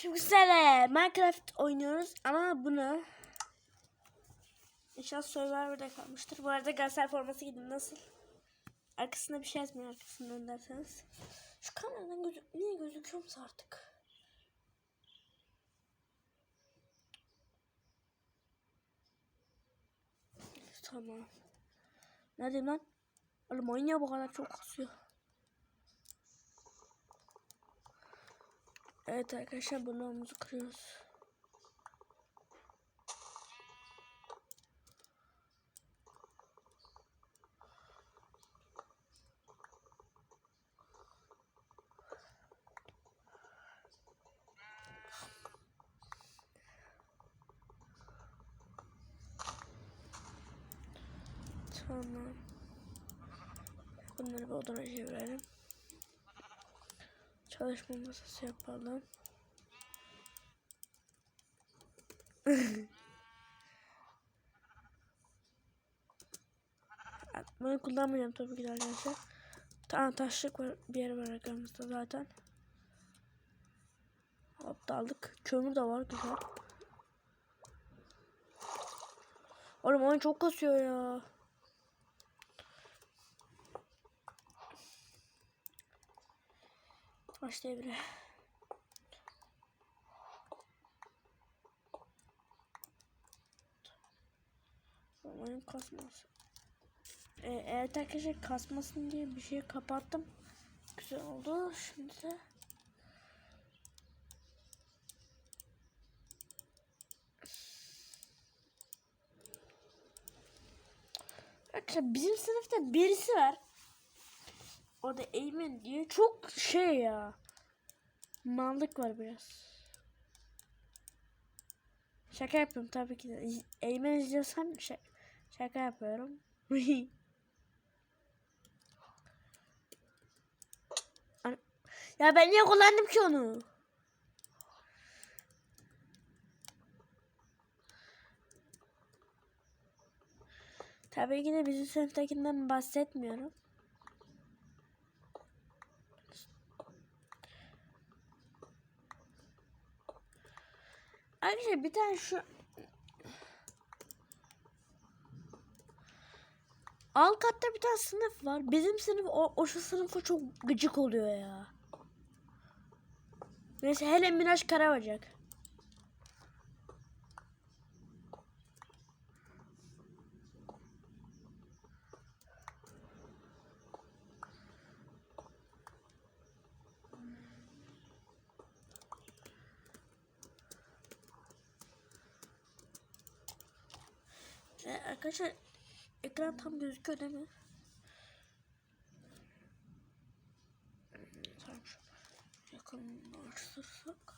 Şimdi sizlerle Minecraft oynuyoruz ama bunu İnşallah Survivor'da kalmıştır. Bu arada Galatasaray forması giydim. Nasıl? Arkasında bir şey yazmıyor arkasından derseniz. Şu kameradan gözük niye gözüküyorsa artık. Tamam. Neredeyim lan? Oğlum oyun ya bu kadar çok kasıyor. Evet arkadaşlar bloğumuzu kırıyoruz. Tamam. Bunları bir odana çevirelim. Çalışma masası yapalım. Bunu kullanmayacağım tabii ki arkadaşlar. Tamam taşlık var bir yer var arkamızda zaten. Hop da. Kömür de var güzel. Oğlum oyun çok kasıyor ya. Baş devre. Oyun kasması. Ee, evet arkadaşlar kasmasın diye bir şey kapattım. Güzel oldu. Şimdi de Arkadaşlar bizim sınıfta birisi var. O da Eymen diye çok şey ya. Mallık var biraz. Şaka yapıyorum tabii ki de. Eymen izliyorsan şaka, şaka yapıyorum. Ya ben niye kullandım ki onu? Tabii ki de bizim sınıftakinden bahsetmiyorum. Arkadaşlar bir tane şu Alt katta bir tane sınıf var. Bizim sınıf o, o şu sınıfa çok gıcık oluyor ya. Neyse hele Miraç Karabacak. E, arkadaşlar ekran tam gözüküyor değil mi? Tamam şu yakınlaştırsak.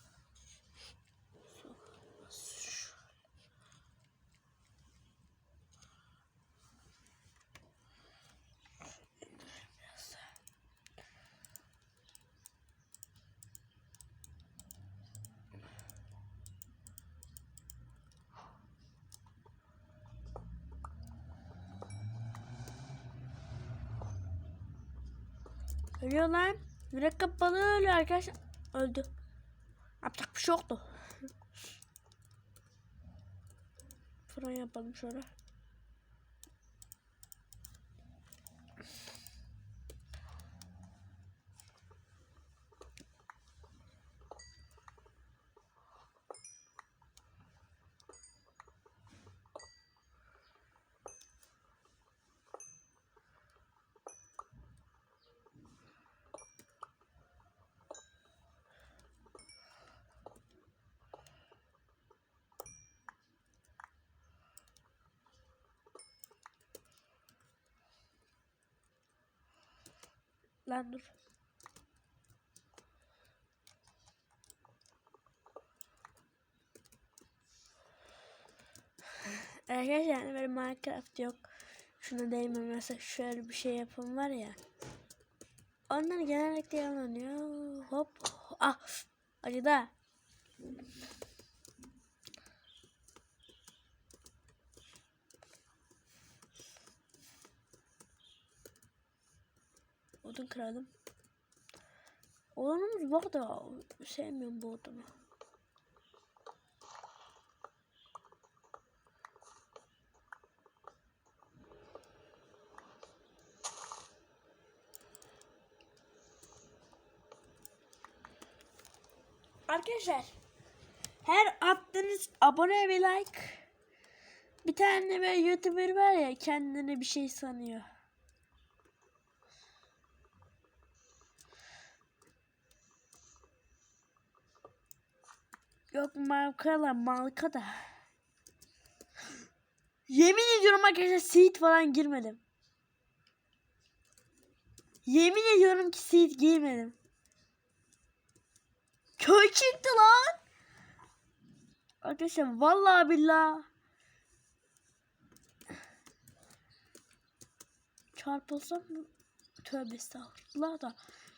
Ölüyor lan. Mürekkep balığı ölüyor arkadaşlar. Öldü. Yapacak bir şey yoktu. Fırın yapalım şöyle. Lan dur. Arkadaşlar yani böyle Minecraft yok. Şuna değme mesela şöyle bir şey yapın var ya. Onlar genellikle yalanıyor. Hop. Ah. Acıda. Odun kıralım. Odunumuz var da sevmiyorum bu odunu. Arkadaşlar her attığınız abone ve like bir tane böyle youtuber var ya kendini bir şey sanıyor. Yok marka marka da. Yemin ediyorum arkadaşlar seed falan girmedim. Yemin ediyorum ki seed girmedim. Köy çıktı lan. Arkadaşlar vallahi billah. Çarpılsam mı? Tövbe estağfurullah da.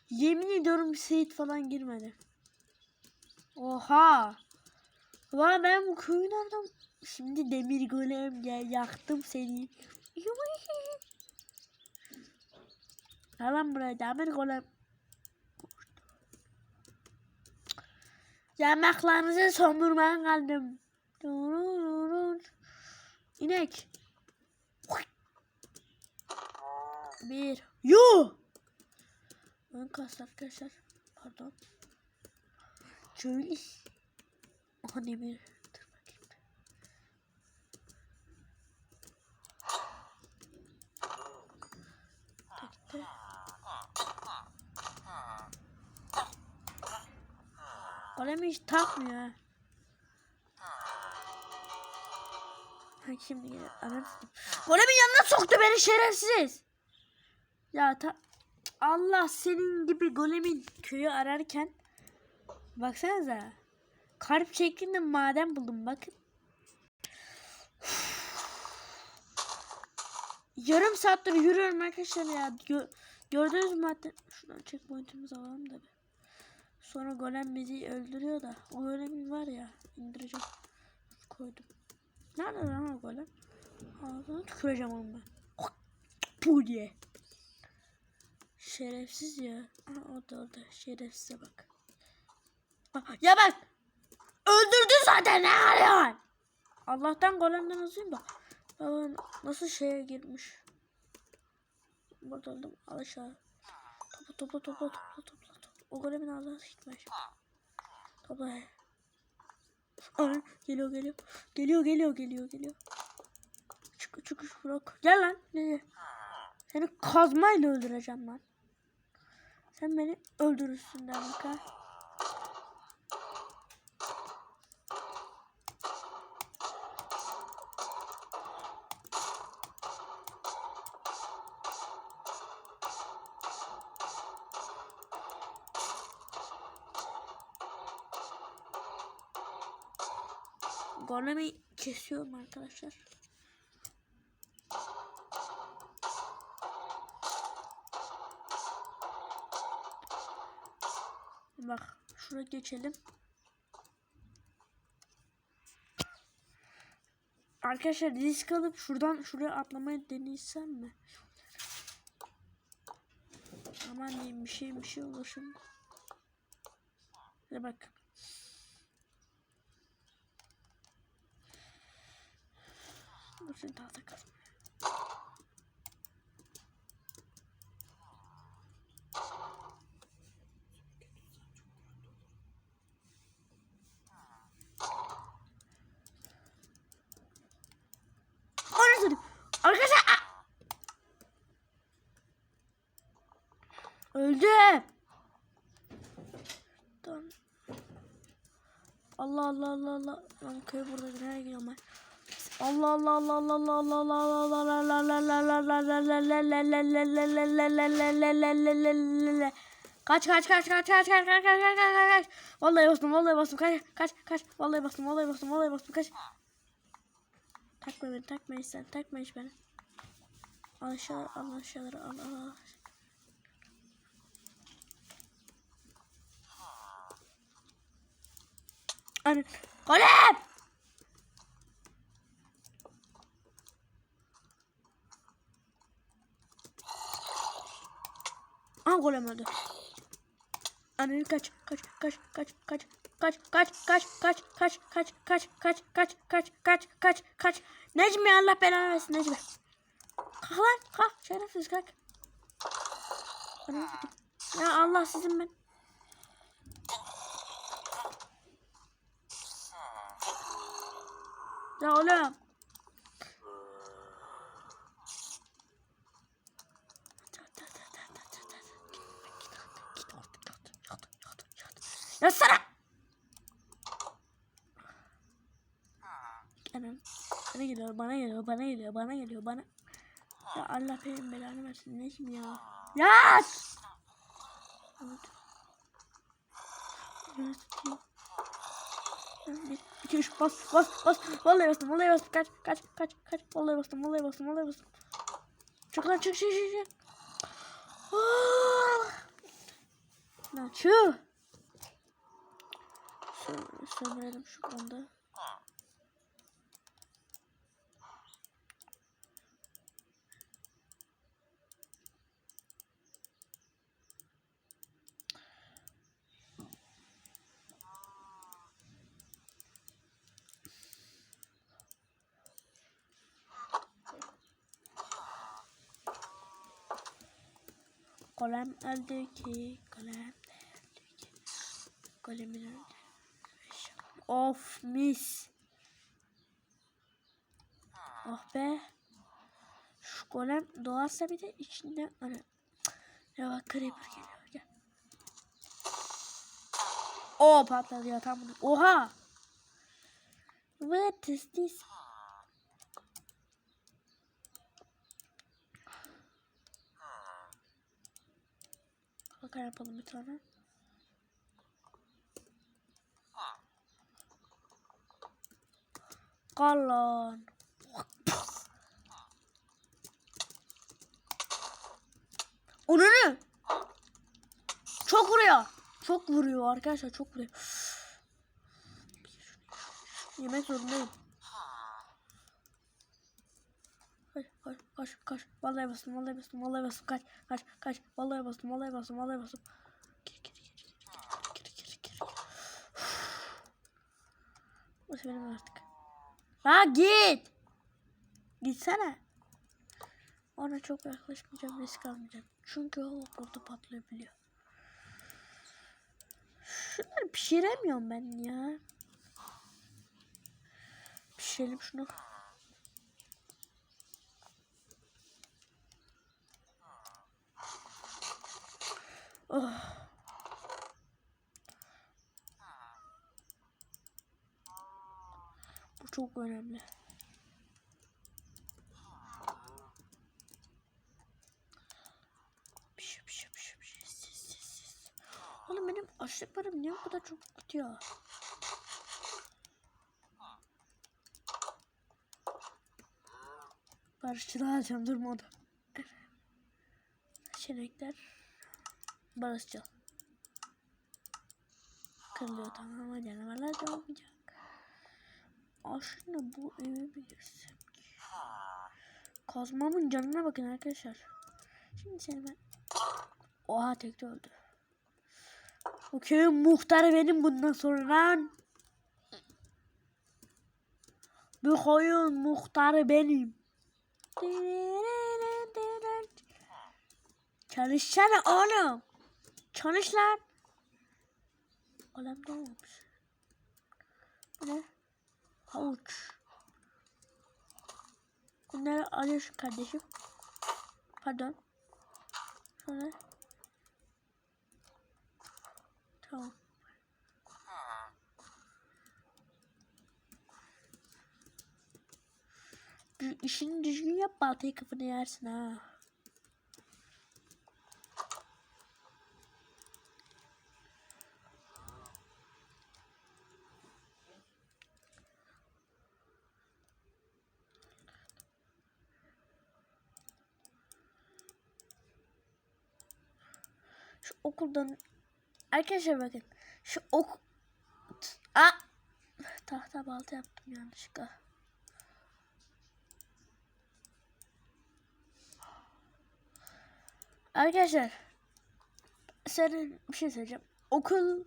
Yemin ediyorum Seyit falan girmedi. Oha. Lan ben bu köyü nereden? Şimdi demir golem gel yaktım seni. Gel lan buraya demir golem. Yemaklarınızı sömürmeye geldim. İnek. Bir. Yo. Ön kas arkadaşlar. Pardon. Şöyle. Aha demir. Dur bakayım. Tekte. Golemi hiç takmıyor ha. Ha şimdi gel. Anasını. Golemin yanına soktu beni şerefsiz. Ya ta Allah senin gibi golemin köyü ararken baksanıza kalp şeklinde maden buldum bakın. Yarım saattir yürüyorum arkadaşlar ya. Gö gördünüz mü hatta şuradan checkpoint'imizi alalım da bir. Sonra golem bizi öldürüyor da o golem var ya indireceğim. Koydum. Nerede lan o golem? Ağzına tüküreceğim onu ben. Bu diye. Şerefsiz ya. Aha, o da orada. Şerefsize bak. Aa, Ya bak. Öldürdü zaten ne arıyorsun? Allah'tan golemden azıyım da. Nasıl şeye girmiş. Burada oldum. Al aşağı. Topla topla topla topla topla. O golemin ağzına gitmiş. Topla. Aa, geliyor geliyor. Geliyor geliyor geliyor geliyor. Çık çık bırak. Gel lan. Nereye? Seni kazmayla öldüreceğim lan. Sen beni öldürürsün demek kesiyorum arkadaşlar. Bak şuraya geçelim. Arkadaşlar risk alıp şuradan şuraya atlamayı deneysem mi? Aman diyeyim bir şey bir şey şimdi. Hadi bak. Burası daha da kalmıyor. Arkadaşlar Allah Allah Allah Allah. Ben köy burada nereye gidiyorum ben? Allah Allah Allah Allah Allah Allah Allah Allah Allah Allah Kaç kaç kaç kaç kaç kaç kaç kaç kaç kaç kaç Vallahi bastım vallahi bastım kaç kaç kaç vallahi bastım vallahi bastım vallahi bastım kaç Takma beni takma sen takma hiç beni Al aşağı al aşağıları al al al Anne Golem golem öldü. Anne kaç kaç kaç kaç kaç kaç kaç kaç kaç kaç kaç kaç kaç kaç kaç kaç kaç kaç Necmi Allah belanı versin Necmi. Kalk lan kalk şerefsiz kalk. Ya Allah sizin ben. Ya oğlum. Geliyor, bana geliyor, bana geliyor, bana. Ya Allah benim belanı versin. Ne kim ya? Ya! Evet. Evet. Bir, iki, üç, bas, bas, bas. Vallahi bastım, vallahi bastım. Kaç, kaç, kaç, kaç. Vallahi bastım, vallahi bastım, vallahi bastım. Çık lan, çık, çık, çık, çık. Lan çık. Sö- Sömürelim şu anda. Kalem öldü ki, de öldü ki. Kalemin öldü. Of mis. Oh be. Şu golem doğarsa bir de içinde ana. Ya bak creeper geliyor. Gel. O patladı ya tam bunu. Oha. What is this? Kalkan yapalım bir tane. Kalan. Onu ne? Çok vuruyor. Çok vuruyor arkadaşlar çok vuruyor. Yemek zorundayım. Kaç kaç kaç kaç. Vallahi bastım vallahi bastım vallahi bastım kaç kaç kaç. Vallahi bastım vallahi bastım vallahi bastım. Gir gir gir gir gir gir gir gir. Bu benim artık. Ha git. Gitsene. Ona çok yaklaşmayacağım risk almayacağım. Çünkü o burada patlayabiliyor. Şunları pişiremiyorum ben ya. Pişirelim şunu. Oh. Bu çok önemli. Piş piş piş piş. Sis sis sis. Oğlum benim açlıklarım niye bu kadar çok gidiyor? Barışçılı alacağım durmadı. Seçenekler. Barışçıl. Kırılıyor tamam ama canavarlar da olmayacak. Aslında bu evi bilirsem ki. Kazmamın canına bakın arkadaşlar. Şimdi seni ben... Oha tekte öldü. Bu köyün muhtarı benim bundan sonra lan. Bu köyün muhtarı benim. Çalışsana oğlum. Çalış lan. Ne olmuş? Bu ne? Havuç. Bunları alıyorsun kardeşim. Pardon. Şöyle. Tamam. İşini düzgün yap baltayı kafana yersin ha. Şu okuldan arkadaşlar bakın şu ok a tahta balta yaptım yanlışlıkla. Arkadaşlar senin bir şey söyleyeceğim. Okul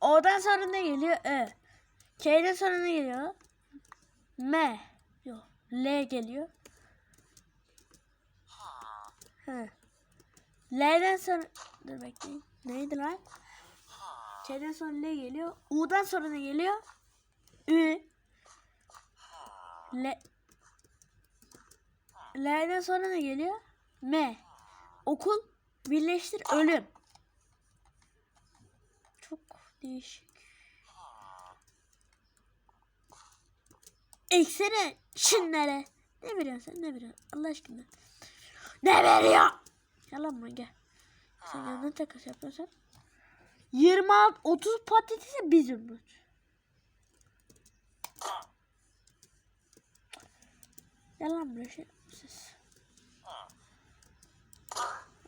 O'dan sonra ne geliyor? E. K'den sonra ne geliyor? M. Yok. L geliyor. He. L'den sonra dur bekleyin. Neydi lan? K'den sonra L geliyor. U'dan sonra ne geliyor? Ü. L L'den sonra ne geliyor? M. Okul birleştir ölüm. Çok değişik. Eksene şunlara. Ne veriyorsun sen ne veriyorsun Allah aşkına. Ne veriyor? Yalan mı gel. Sen yanına takas yapıyorsan. 26 30 patatese bir zümrüt. Yalan mı şey siz?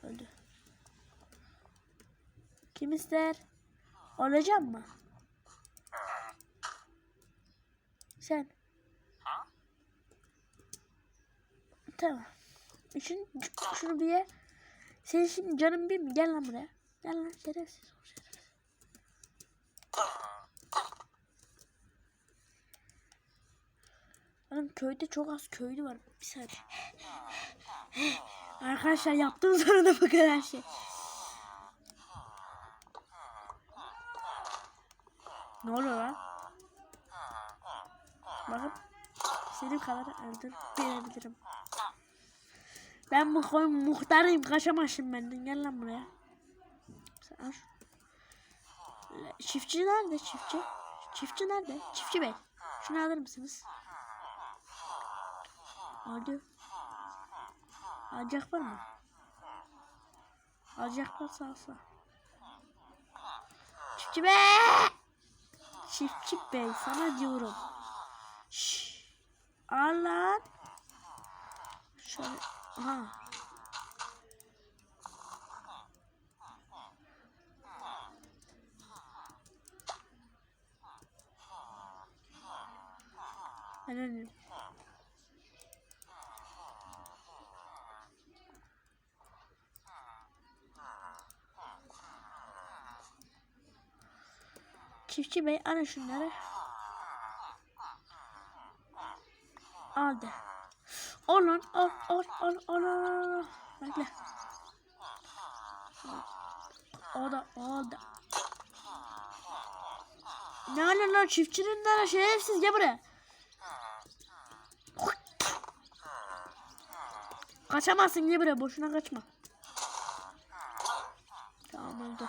Öldü. Kim ister? Olacak mı? Sen. Tamam. Şunu, şunu bir ye. Senin şimdi canın bir mi? Gel lan buraya. Gel lan şerefsiz. ol, şerefsiz. Oğlum köyde çok az köylü var. Bir saniye. Arkadaşlar yaptığım sonra da bakın her şey. Ne oluyor lan? Bakın. Senin kadar öldürebilirim. Ben bu koyun muhtarıyım. Kaçamazsın benden. Gel lan buraya. Sen şu- Çiftçi nerede çiftçi? Çiftçi nerede? Çiftçi bey. Şunu alır mısınız? Hadi. Alacak var mı? Alacak varsa alsa. Çiftçi bey! Çiftçi bey sana diyorum. Şşş. Al lan. Şöyle. Aha. Ben. Çiftçi bey alın şunları. Al de. Al lan al al al al al. Bekle. O da o da. Ne alın lan çiftçinin nere şerefsiz gel buraya. Kaçamazsın gel buraya boşuna kaçma. Tamam oldu.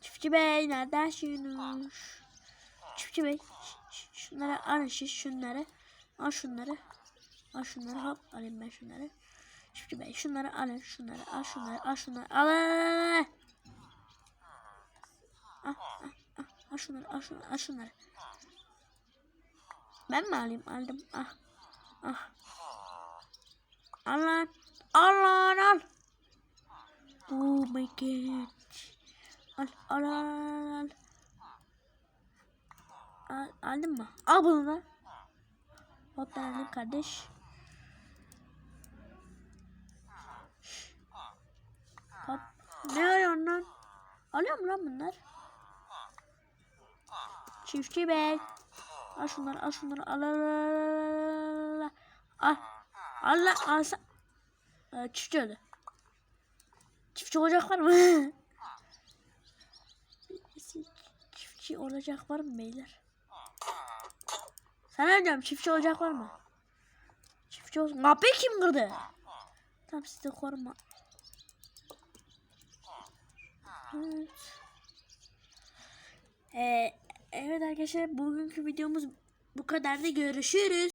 Çiftçi bey neredesiniz? Çiftçi bey şunları alın şunları. Al şunları. Al şunları hop alayım ben şunları. Çiftçi bey şunları alın şunları al şunları al şunları al. Al, al, al, al, şunları al şunları al şunları. Ben mi alayım? Aldım. Ah. Ah. Al lan. Al lan al. Oh my god. Al al al al. al. Al, aldın mı? Al bunu da. Hop ben aldım kardeş. Hop. Ne arıyorsun lan? Alıyor mu lan bunlar? Çiftçi bey. Al şunları al şunları al al al al al al lan al sen. Ee, çiftçi öldü. Çiftçi olacak var mı? çiftçi olacak var mı beyler? Sana diyorum çiftçi olacak var mı? Çiftçi olsun. Kapıyı kim kırdı? Tamam size koruma. Evet. Ee, evet arkadaşlar bugünkü videomuz bu kadar da görüşürüz.